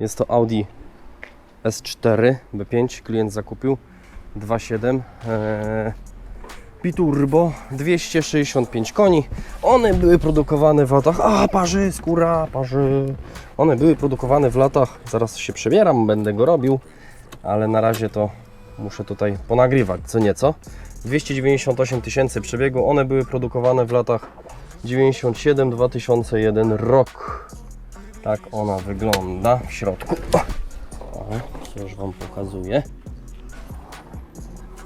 Jest to Audi S4 B5. Klient zakupił 2.7 e, Biturbo 265 koni. One były produkowane w latach. A, parzy, skóra, parzy. One były produkowane w latach. Zaraz się przebieram, będę go robił, ale na razie to muszę tutaj ponagrywać co nieco. 298 tysięcy przebiegu. One były produkowane w latach 97-2001 rok. Tak ona wygląda w środku. O, już Wam pokazuję.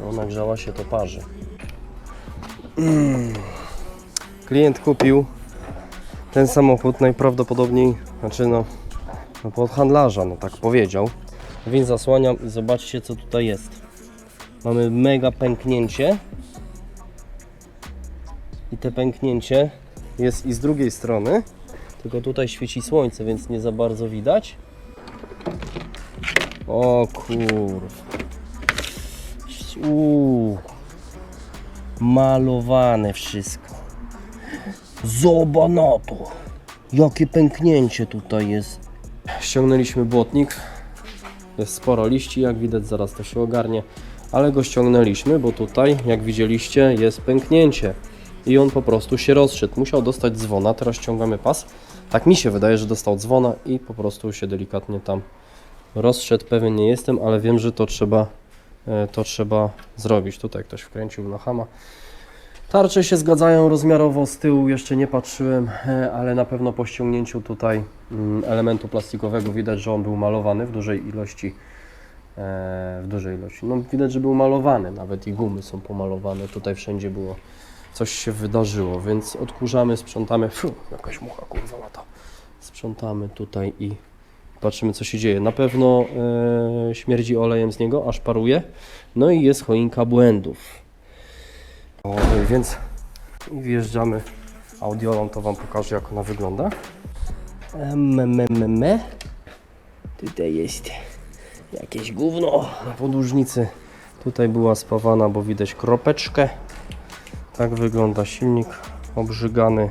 No, nagrzała się to parzy. Mm. Klient kupił ten samochód najprawdopodobniej, znaczy no, no pod handlarza, no tak powiedział. Więc zasłaniam i zobaczcie co tutaj jest. Mamy mega pęknięcie. I te pęknięcie jest i z drugiej strony. Tylko tutaj świeci słońce, więc nie za bardzo widać. O kur... Malowane wszystko. Zobacz na to. Jakie pęknięcie tutaj jest. Ściągnęliśmy błotnik. Jest sporo liści, jak widać, zaraz to się ogarnie. Ale go ściągnęliśmy, bo tutaj, jak widzieliście, jest pęknięcie. I on po prostu się rozszedł. Musiał dostać dzwona, teraz ściągamy pas. Tak mi się wydaje, że dostał dzwona i po prostu się delikatnie tam rozszedł. Pewien nie jestem, ale wiem, że to trzeba, e, to trzeba zrobić. Tutaj ktoś wkręcił na hama. Tarcze się zgadzają rozmiarowo z tyłu, jeszcze nie patrzyłem, e, ale na pewno po ściągnięciu tutaj mm, elementu plastikowego widać, że on był malowany w dużej ilości. e, W dużej ilości. No widać, że był malowany, nawet i gumy są pomalowane. Tutaj wszędzie było coś się wydarzyło, więc odkurzamy, sprzątamy. Fiu, jakaś mucha kurwa lata. Sprzątamy tutaj i patrzymy co się dzieje. Na pewno e, śmierdzi olejem z niego, aż paruje. No i jest choinka błędów. O, więc wjeżdżamy audiolą, to Wam pokażę jak ona wygląda. Me, me, me. Tutaj jest jakieś gówno na podłużnicy. Tutaj była spawana, bo widać kropeczkę. Tak wygląda silnik obrzygany.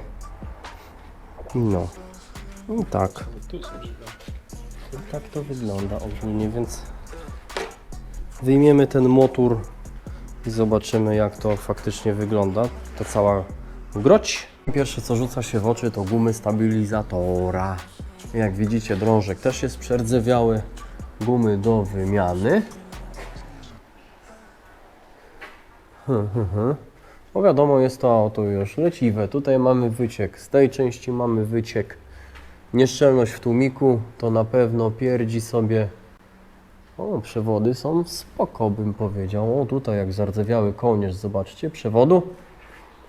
No. I tak. I tak to wygląda ogólnie, więc wyjmiemy ten motor i zobaczymy jak to faktycznie wygląda. Ta cała groć. Pierwsze co rzuca się w oczy to gumy stabilizatora. Jak widzicie drążek też jest przerdzewiały. Gumy do wymiany. Hmm, hmm, hmm. Bo wiadomo, jest to auto już leciwe. Tutaj mamy wyciek, z tej części mamy wyciek. Nieszczelność w tłumiku to na pewno pierdzi sobie. O, przewody są spoko, bym powiedział. O, tutaj jak zardzewiały kołnierz, zobaczcie, przewodu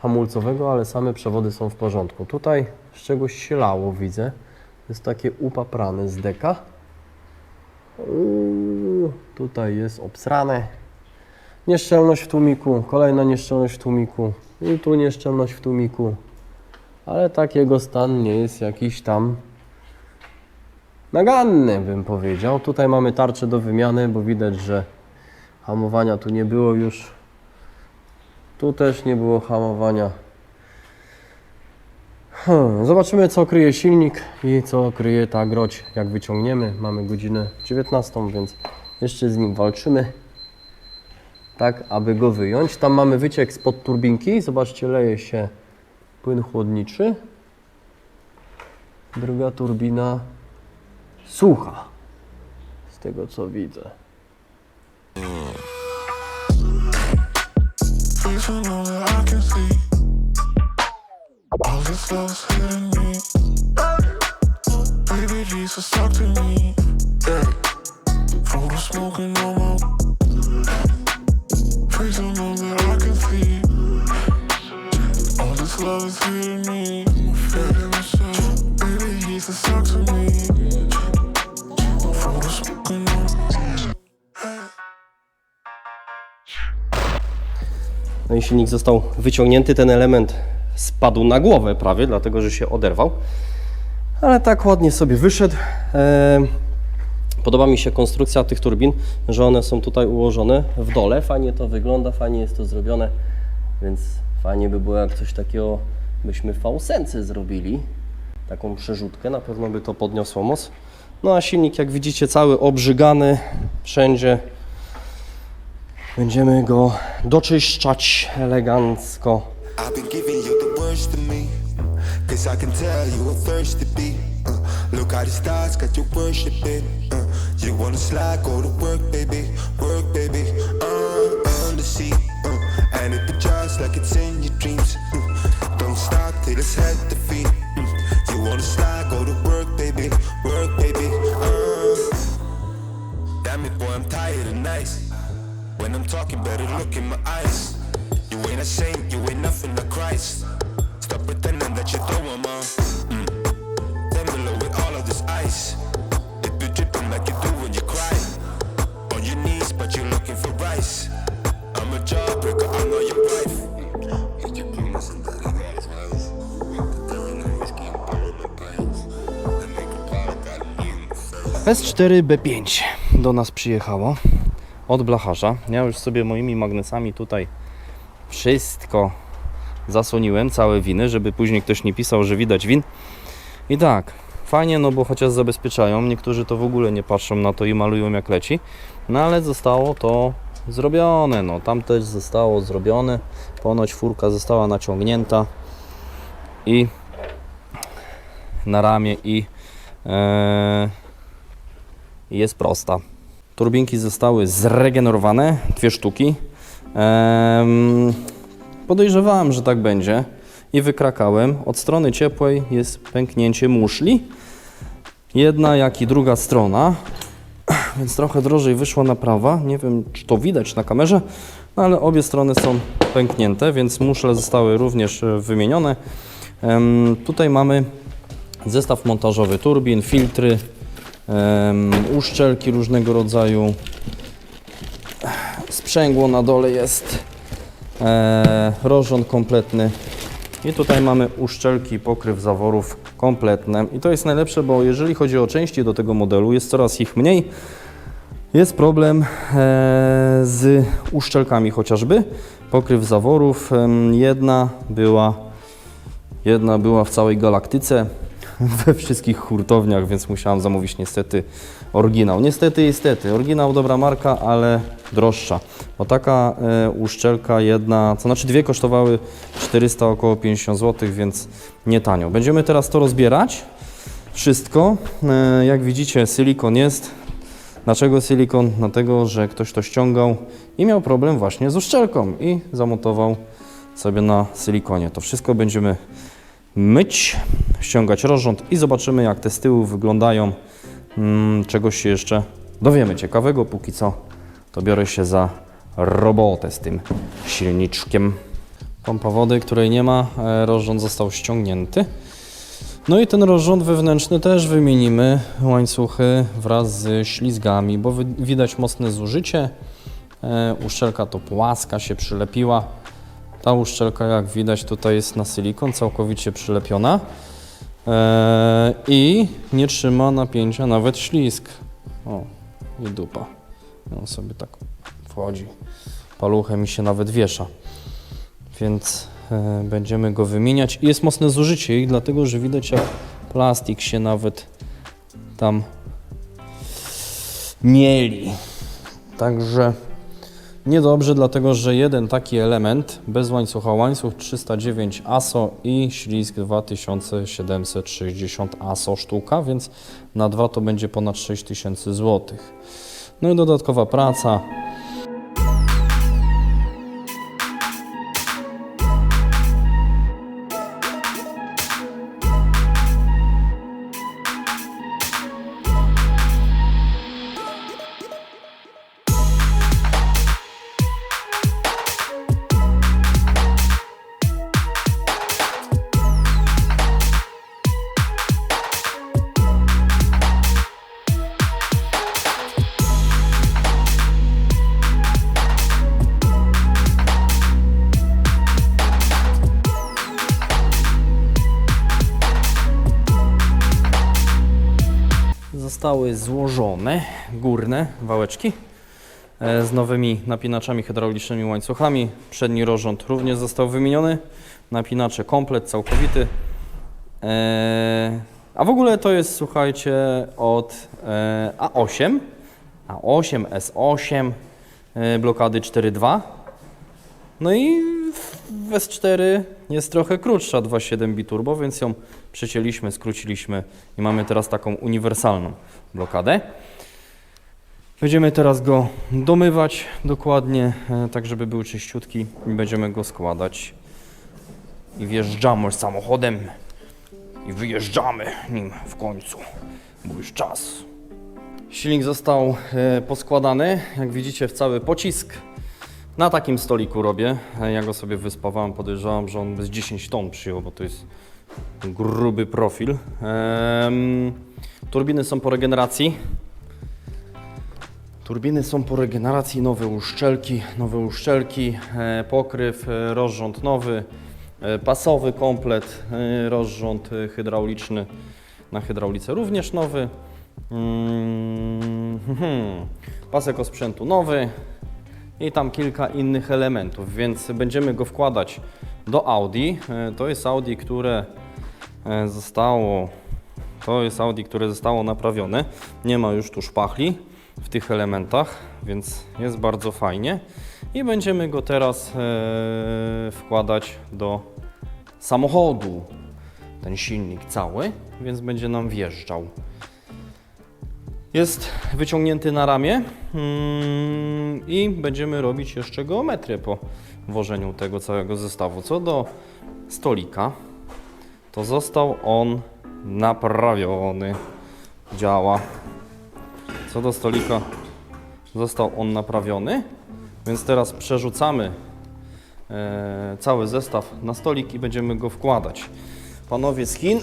hamulcowego, ale same przewody są w porządku. Tutaj z czegoś się lało, widzę. Jest takie upaprane z deka. Uuu, tutaj jest obsrane. Nieszczelność w tłumiku, kolejna nieszczelność w tłumiku i tu nieszczelność w tłumiku. Ale tak jego stan nie jest jakiś tam naganny, bym powiedział. Tutaj mamy tarczę do wymiany, bo widać, że hamowania tu nie było już. Tu też nie było hamowania. Hmm, zobaczymy, co kryje silnik i co kryje ta groć, jak wyciągniemy. Mamy godzinę 19, więc jeszcze z nim walczymy tak aby go wyjąć. Tam mamy wyciek spod turbinki. Zobaczcie, leje się płyn chłodniczy. Druga turbina sucha, z tego co widzę. Baby, Jesus, talk to me. Yeah. The smoking on my. No i silnik został wyciągnięty, ten element spadł na głowę prawie, dlatego że się oderwał. Ale tak ładnie sobie wyszedł. Eee, Podoba mi się konstrukcja tych turbin, że one są tutaj ułożone w dole. Fajnie to wygląda, fajnie jest to zrobione, więc fajnie by było, jak coś takiego byśmy w V-sence zrobili. Taką przerzutkę, na pewno by to podniosło moc. No a silnik, jak widzicie, cały obrzygany wszędzie. Będziemy go doczyszczać elegancko. And damn it, boy, I'm tired of nights. When I'm talking, better look in my eyes. You ain't a saint, you ain't nothing to Christ. Stop pretending that you throw 'em on. Mm. Then below with all of this ice. It be dripping like you do when you cry. On your knees, but you're looking for rice. I'm a jawbreaker, I know your wife. S4B5 do nas przyjechało od blacharza. Ja już sobie moimi magnesami tutaj wszystko zasłoniłem, całe winy, żeby później ktoś nie pisał, że widać win. I tak, fajnie, no bo chociaż zabezpieczają, niektórzy to w ogóle nie patrzą na to i malują jak leci, no ale zostało to zrobione, no tam też zostało zrobione, ponoć furka została naciągnięta i na ramię i e, jest prosta. Turbinki zostały zregenerowane, dwie sztuki. Em, podejrzewałem, że tak będzie i wykrakałem. Od strony ciepłej jest pęknięcie muszli. Jedna, jak i druga strona. Więc trochę drożej wyszła naprawa. Nie wiem, czy to widać na kamerze, no ale obie strony są pęknięte, więc muszle zostały również e, wymienione. Em, tutaj mamy zestaw montażowy turbin, filtry, uszczelki różnego rodzaju. Sprzęgło na dole jest, e, rożon kompletny. I tutaj mamy uszczelki, pokryw zaworów kompletne. I to jest najlepsze, bo jeżeli chodzi o części do tego modelu, jest coraz ich mniej. Jest problem e, z uszczelkami chociażby. Pokryw zaworów. Jedna była, jedna była w całej galaktyce, we wszystkich hurtowniach, więc musiałam zamówić niestety oryginał. Niestety, niestety, oryginał dobra marka, ale droższa. Bo taka e, uszczelka jedna, to znaczy dwie kosztowały 400 około 50 zł, więc nie tanio. Będziemy teraz to rozbierać. Wszystko. E, jak widzicie, silikon jest. Dlaczego silikon? Dlatego, że ktoś to ściągał i miał problem właśnie z uszczelką i zamontował sobie na silikonie. To wszystko będziemy myć, ściągać rozrząd i zobaczymy jak te z tyłu wyglądają. Mm, czegoś się jeszcze dowiemy ciekawego. Póki co to biorę się za robotę z tym silniczkiem. Pompa wody, której nie ma, e, rozrząd został ściągnięty. No i ten rozrząd wewnętrzny też wymienimy łańcuchy wraz z ślizgami, bo widać mocne zużycie. E, uszczelka to płaska się przylepiła. Ta uszczelka, jak widać, tutaj jest na silikon, całkowicie przylepiona Eee, i nie trzyma napięcia nawet ślizg. O, i dupa. On sobie tak wchodzi. Paluchem mi się nawet wiesza. Więc e, będziemy go wymieniać. I jest mocne zużycie ich, dlatego że widać jak plastik się nawet tam mieli. Także Niedobrze, dlatego że jeden taki element bez łańcucha, łańcuch 309 ASO i ślizg 2760 ASO sztuka, więc na dwa to będzie ponad 6000 zł. No i dodatkowa praca. Zostały złożone górne wałeczki e, z nowymi napinaczami hydraulicznymi łańcuchami. Przedni rozrząd również został wymieniony. Napinacze komplet całkowity. E, A w ogóle to jest, słuchajcie, od e, A8, A8, S8, e, blokady 4.2. No i w S4 jest trochę krótsza 2.7 biturbo, więc ją przecięliśmy, skróciliśmy i mamy teraz taką uniwersalną blokadę. Będziemy teraz go domywać dokładnie, e, tak żeby był czyściutki i będziemy go składać. I wjeżdżamy samochodem i wyjeżdżamy nim w końcu, bo już czas. Silnik został e, poskładany, jak widzicie w cały pocisk. Na takim stoliku robię. Ja go sobie wyspawałem, podejrzewam, że on bez 10 ton przyjął, bo to jest gruby profil. Em, turbiny są po regeneracji. Turbiny są po regeneracji, nowe uszczelki, nowe uszczelki, e, pokryw, e, rozrząd nowy, e, pasowy komplet, e, rozrząd e, hydrauliczny na hydraulice również nowy. Mm, hmm, pasek osprzętu nowy i tam kilka innych elementów, więc będziemy go wkładać do Audi. E, To jest Audi, które e, zostało to jest Audi, które zostało naprawione. Nie ma już tu szpachli w tych elementach, więc jest bardzo fajnie. I będziemy go teraz e, wkładać do samochodu. Ten silnik cały, więc będzie nam wjeżdżał. Jest wyciągnięty na ramię mm, i będziemy robić jeszcze geometrię po włożeniu tego całego zestawu. Co do stolika, to został on naprawiony. Działa. Co do stolika, został on naprawiony, więc teraz przerzucamy e, cały zestaw na stolik i będziemy go wkładać. Panowie z Chin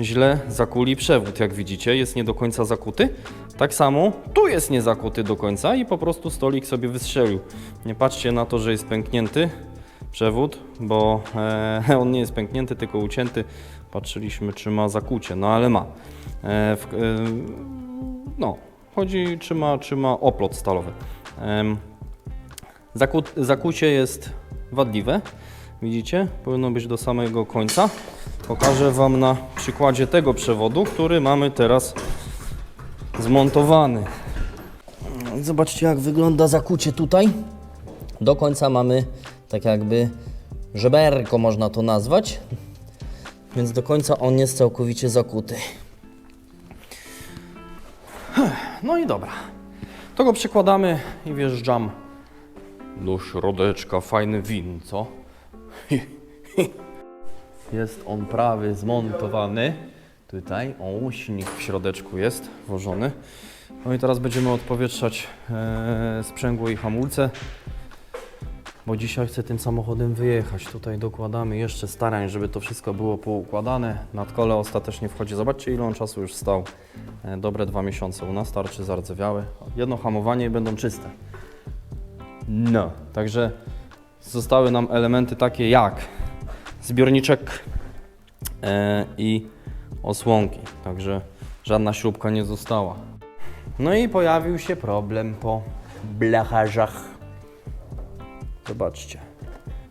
źle zakuli przewód, jak widzicie, jest nie do końca zakuty. Tak samo tu jest nie zakuty do końca i po prostu stolik sobie wystrzelił. Nie patrzcie na to, że jest pęknięty przewód, bo e, on nie jest pęknięty, tylko ucięty. Patrzyliśmy, czy ma zakucie, no ale ma. E, w, e, no, chodzi, czy ma, czy ma oplot stalowy. Em, zaku, zakucie jest wadliwe, widzicie? Powinno być do samego końca. Pokażę Wam na przykładzie tego przewodu, który mamy teraz zmontowany. Zobaczcie, jak wygląda zakucie tutaj. Do końca mamy tak jakby żeberko, można to nazwać. Więc do końca on jest całkowicie zakuty. No i dobra. To go przykładamy i wjeżdżam do środeczka. Fajny win, co? Jest on prawie zmontowany. Tutaj, o, silnik w środeczku jest włożony. No i teraz będziemy odpowietrzać e, sprzęgło i hamulce, bo dzisiaj chcę tym samochodem wyjechać. Tutaj dokładamy jeszcze starań, żeby to wszystko było poukładane. Nadkole ostatecznie wchodzi. Zobaczcie, ile on czasu już stał. E, dobre dwa miesiące u nas, tarczy zardzewiały. Jedno hamowanie i będą czyste. No, także zostały nam elementy takie jak zbiorniczek e, i osłonki, także żadna śrubka nie została. No i pojawił się problem po blacharzach. Zobaczcie.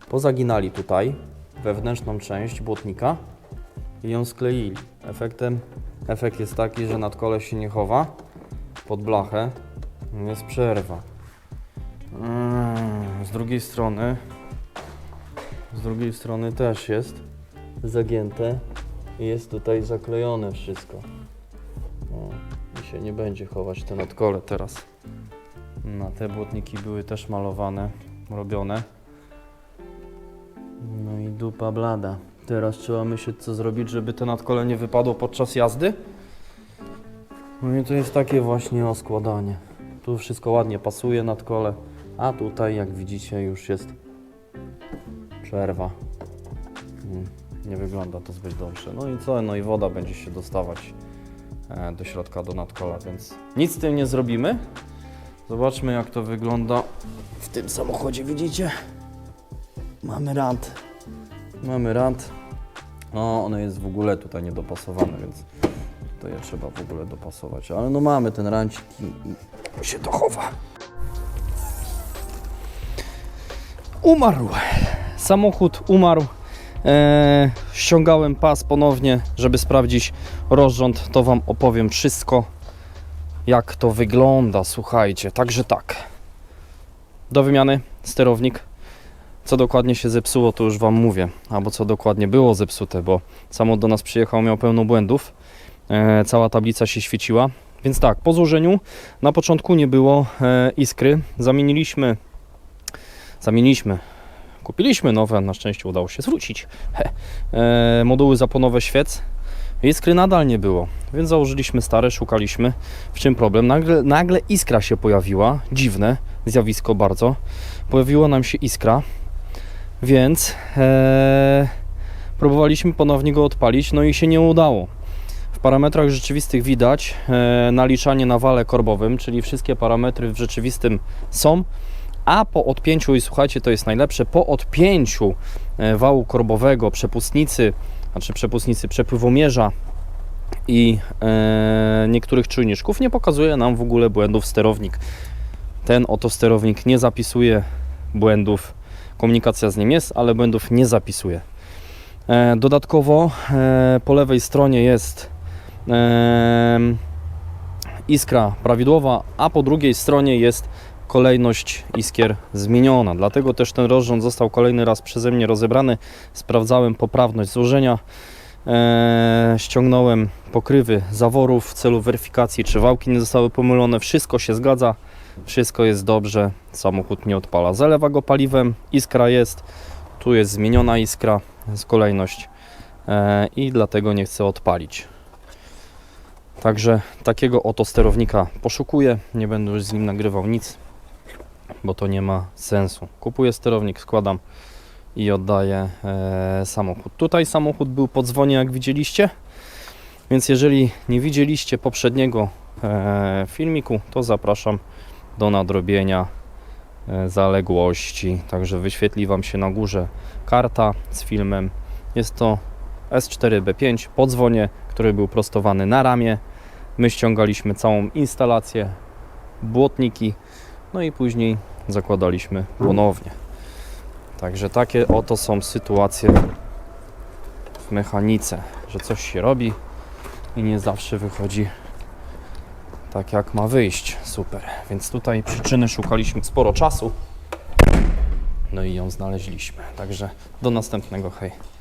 Pozaginali tutaj wewnętrzną część błotnika i ją skleili. Efektem, efekt jest taki, że nadkole się nie chowa pod blachę, jest przerwa. Mm, Z drugiej strony z drugiej strony też jest zagięte i jest tutaj zaklejone wszystko. O, I się nie będzie chować te nadkole teraz. Na te błotniki były też malowane, robione. No i dupa blada. Teraz trzeba myśleć co zrobić, żeby te nadkole nie wypadło podczas jazdy. No i to jest takie właśnie oskładanie. Tu wszystko ładnie pasuje nadkole, a tutaj jak widzicie już jest przerwa. Mm, Nie wygląda to zbyt dobrze. No i co? No i woda będzie się dostawać e, do środka, do nadkola, więc nic z tym nie zrobimy. Zobaczmy jak to wygląda w tym samochodzie, widzicie? Mamy rant. Mamy rant. No, ono jest w ogóle tutaj niedopasowane, więc To je trzeba w ogóle dopasować, ale no mamy ten rancik i, i się to chowa. Umarł. Samochód umarł. Eee, ściągałem pas ponownie, żeby sprawdzić rozrząd. To Wam opowiem wszystko, jak to wygląda. Słuchajcie, także tak. Do wymiany sterownik. Co dokładnie się zepsuło, to już Wam mówię. Albo co dokładnie było zepsute, bo samochód do nas przyjechał, miał pełno błędów. E, cała tablica się świeciła. Więc tak, po złożeniu na początku nie było e, iskry. Zamieniliśmy, zamieniliśmy, kupiliśmy nowe, na szczęście udało się zwrócić. He. E, moduły zaponowe świec. Iskry nadal nie było, więc założyliśmy stare, szukaliśmy. W czym problem? Nagle, nagle iskra się pojawiła, dziwne zjawisko bardzo. Pojawiła nam się iskra, więc e, próbowaliśmy ponownie go odpalić, no i się nie udało. W parametrach rzeczywistych widać e, naliczanie na wale korbowym, czyli wszystkie parametry w rzeczywistym są, a po odpięciu, i słuchajcie, to jest najlepsze, po odpięciu e, wału korbowego, przepustnicy, znaczy przepustnicy przepływomierza i e, niektórych czujniczków nie pokazuje nam w ogóle błędów sterownik. Ten oto sterownik nie zapisuje błędów, komunikacja z nim jest, ale błędów nie zapisuje. E, dodatkowo e, po lewej stronie jest e, iskra prawidłowa, a po drugiej stronie jest kolejność iskier zmieniona. Dlatego też ten rozrząd został kolejny raz przeze mnie rozebrany. Sprawdzałem poprawność złożenia. E, ściągnąłem pokrywy zaworów w celu weryfikacji, czy wałki nie zostały pomylone. Wszystko się zgadza, wszystko jest dobrze. Samochód nie odpala. Zalewa go paliwem, iskra jest. Tu jest zmieniona iskra, jest kolejność e, i dlatego nie chcę odpalić. Także takiego oto sterownika poszukuję. Nie będę już z nim nagrywał nic, bo to nie ma sensu. Kupuję sterownik, składam i oddaję e, samochód. Tutaj samochód był po dzwonie, jak widzieliście. Więc jeżeli nie widzieliście poprzedniego e, filmiku, to zapraszam do nadrobienia e, zaległości. Także wyświetli Wam się na górze karta z filmem. Jest to S4B5 po dzwonie, który był prostowany na ramię. My ściągaliśmy całą instalację, błotniki, no i później zakładaliśmy ponownie. Także takie oto są sytuacje w mechanice, że coś się robi i nie zawsze wychodzi tak jak ma wyjść. Super. Więc tutaj przyczyny szukaliśmy sporo czasu. No i ją znaleźliśmy. Także do następnego. Hej.